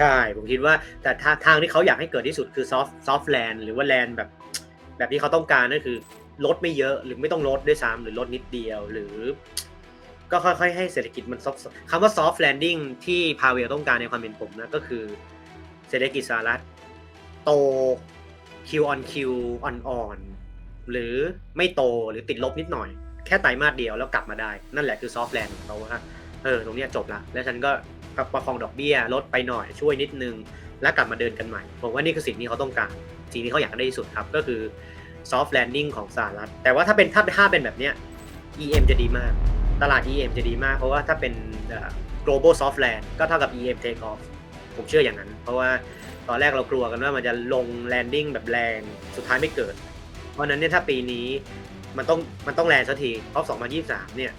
ใช่ ผมคิดว่าแต่ทางทางที่เขาอยากให้เกิดที่สุดคือซอฟซอฟแลนหรือว่าแลนแบบ แบบที่เขาต้องการนั่นคือลดไม่เยอะหรือไม่ต้องลดด้วยซ้ำหรือลดนิดเดียวหรือ ก็ค่อยๆ ให้เศรษฐกิจมันซอฟคำว่าซอฟแลนดิ้งที่พาเวลต้องการในความเป็นผมนะก็คือเศรษฐกิจสหรัฐโตคิวออนคิวอ่อนๆหรือไม่โตหรือติดลบนิดหน่อย แค่ไตรมาสเดียวแล้วกลับมาได้ นั่นแหละคือซอฟแลนของเขาว่าเออตรงนี้จบละแล้วฉันก็ ประคองดอกเบี้ยลดไปหน่อยช่วยนิดนึง แล้วกลับมาเดินกันใหม่ ผมว่านี่คือสิ่งที่เขาต้องการสิ่งที่เขาอยากได้ที่สุดครับ ก็คือ soft landing ของสหรัฐ แต่ว่าถ้าเป็นถ้าถ้าเป็นแบบเนี้ย EM จะดีมาก ตลาด EM จะดีมาก เพราะว่าถ้าเป็น global soft land ก็เท่ากับ EM take off ผมเชื่ออย่างนั้น เพราะว่าตอนแรกเรากลัวกันว่ามันจะลง landing แบบแรงสุดท้ายไม่เกิด เพราะฉะนั้นเนี่ยถ้าปีนี้มันต้องมันต้องแรงสักทีเพราะ2023 เนี่ย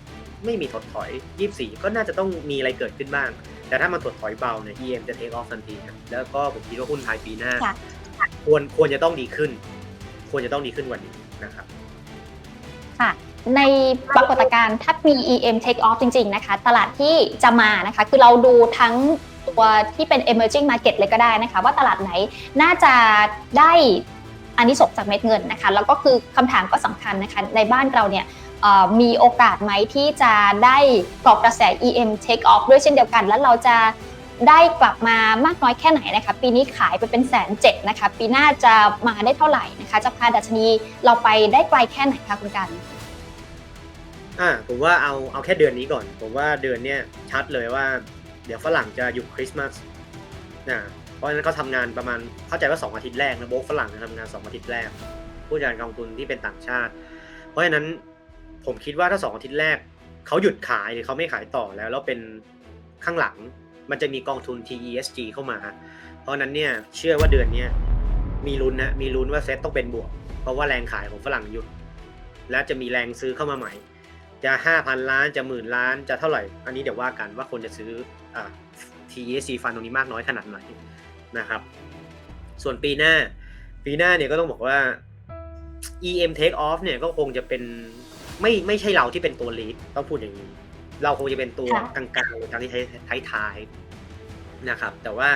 ไม่มีถดถอย 24 ก็น่าจะต้องมีอะไรเกิดขึ้นบ้าง แต่ถ้ามันถดถอยเบาเนี่ย EM จะ take off ทันทีครับแล้วก็ผมคิดว่าหุ้นไทยปีหน้า ค่ะควรควรจะต้องดีขึ้น ควรจะต้องดีขึ้นกวันนี้นะครับ ค่ะ ในปรากฏการณ์ถ้ามี EM take off จริง ๆ นะคะ ตลาดที่จะมานะคะ คือเราดูทั้งตัวที่เป็น emerging market เลยก็ได้นะคะ ว่าตลาดไหนน่าจะได้อันนี้สงส์จากเม็ดเงินนะคะ แล้วก็คือคำถามก็สำคัญนะคะ ในบ้านเราเนี่ยเอ่อ มีโอกาสไหมที่จะได้กาะกระแส EM take off ด้วยเช่นเดียวกัน แล้วเราจะได้กลับมามากน้อยแค่ไหนนะคะ ปีนี้ขายไปเป็นแสนเจ็ดนะคะ ปีหน้าจะมาได้เท่าไหร่นะคะ จะพาดัชนีเราไปได้ไกลแค่ไหนคะคุณกันอ่าผมว่าเอาเอาแค่เดือนนี้ก่อน ผมว่าเดือนเนี้ยชัดเลยว่า เดี๋ยวฝรั่งจะหยุดคริสต์มาสนะเพราะฉะนั้นเขาทำงานประมาณเข้าใจว่า 2 อาทิตย์แรกนะโบกฝรั่งจะทำงาน 2 อาทิตย์แรก ผู้จัดการกองทุนที่เป็นต่างชาติ เพราะฉะนั้น ผมคิดว่าถ้า2องอาทิตย์แรกเขาหยุดขายหรือเขาไม่ขายต่อแล้วแล้วเป็นข้างหลังมันจะมีกองทุน TESG เข้ามา เพราะนั้นเนี่ยเชื่อว่าเดือนนี้มีลุ้นนะมีลุ้นว่าเซ็ตต้องเป็นบวก เพราะว่าแรงขายของฝรั่งหยุด และจะมีแรงซื้อเข้ามาใหม่ จะห้าพันล้านจะหมื่นล้านจะเท่าไหร่ อันนี้เดี๋ยวว่ากันว่าคนจะซื้ออ TESC ฟันตรงนี้มากน้อยขนาดไหนนะครับ ส่วนปีหน้าปีหน้าเนี่ยก็ต้องบอกว่า EM take off เนี่ยก็คงจะเป็น ไม่ไม่ใช่เราที่เป็นตัว lead ต้องพูดอย่างนี้ เราคงจะเป็นตัวค่ะกลางๆหรือทางที่ท้ายๆนะครับ แต่ว่า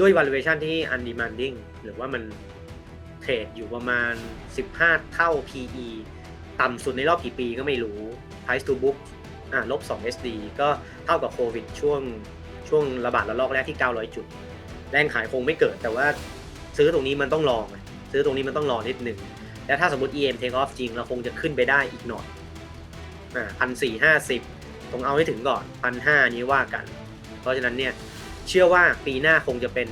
ด้วย valuation ที่ undemanding หรือว่ามันเทรดอยู่ประมาณ 15 เท่า PE ต่ำสุดในรอบกี่ปีก็ไม่รู้ price to book อ่าลบ 2 SD ก็เท่ากับโควิดช่วงช่วงระบาดระลอกแรกที่ 900 จุด แรงขายคงไม่เกิด แต่ว่าซื้อตรงนี้มันต้องรอไงซื้อตรงนี้มันต้องรอนิดหนึ่ง แล้วถ้าสมมติ EM take off จริง เราคงจะขึ้นไปได้อีกหน่อยอ่าพันสี่ห้าสิบต้องเอาให้ถึงก่อนพันห้านี้ว่ากัน เพราะฉะนั้นเนี่ยเชื่อว่าปีหน้าคงจะเป็น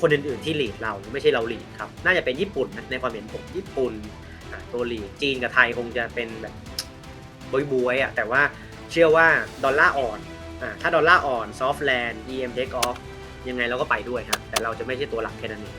คนอื่น ๆ ที่หลีดเราไม่ใช่เราหลีดครับ น่าจะเป็นญี่ปุ่นนะในความเห็นผมญี่ปุ่นตัวหลีดจีนกับไทยคงจะเป็นแบบบวยๆอะแต่ว่าเชื่อว่าดอลลาร์อ่อนอะถ้าดอลลาร์อ่อนซอฟต์แลนด์ EM take off ยังไงเราก็ไปด้วยครับแต่เราจะไม่ใช่ตัวหลักแค่นั้นเอง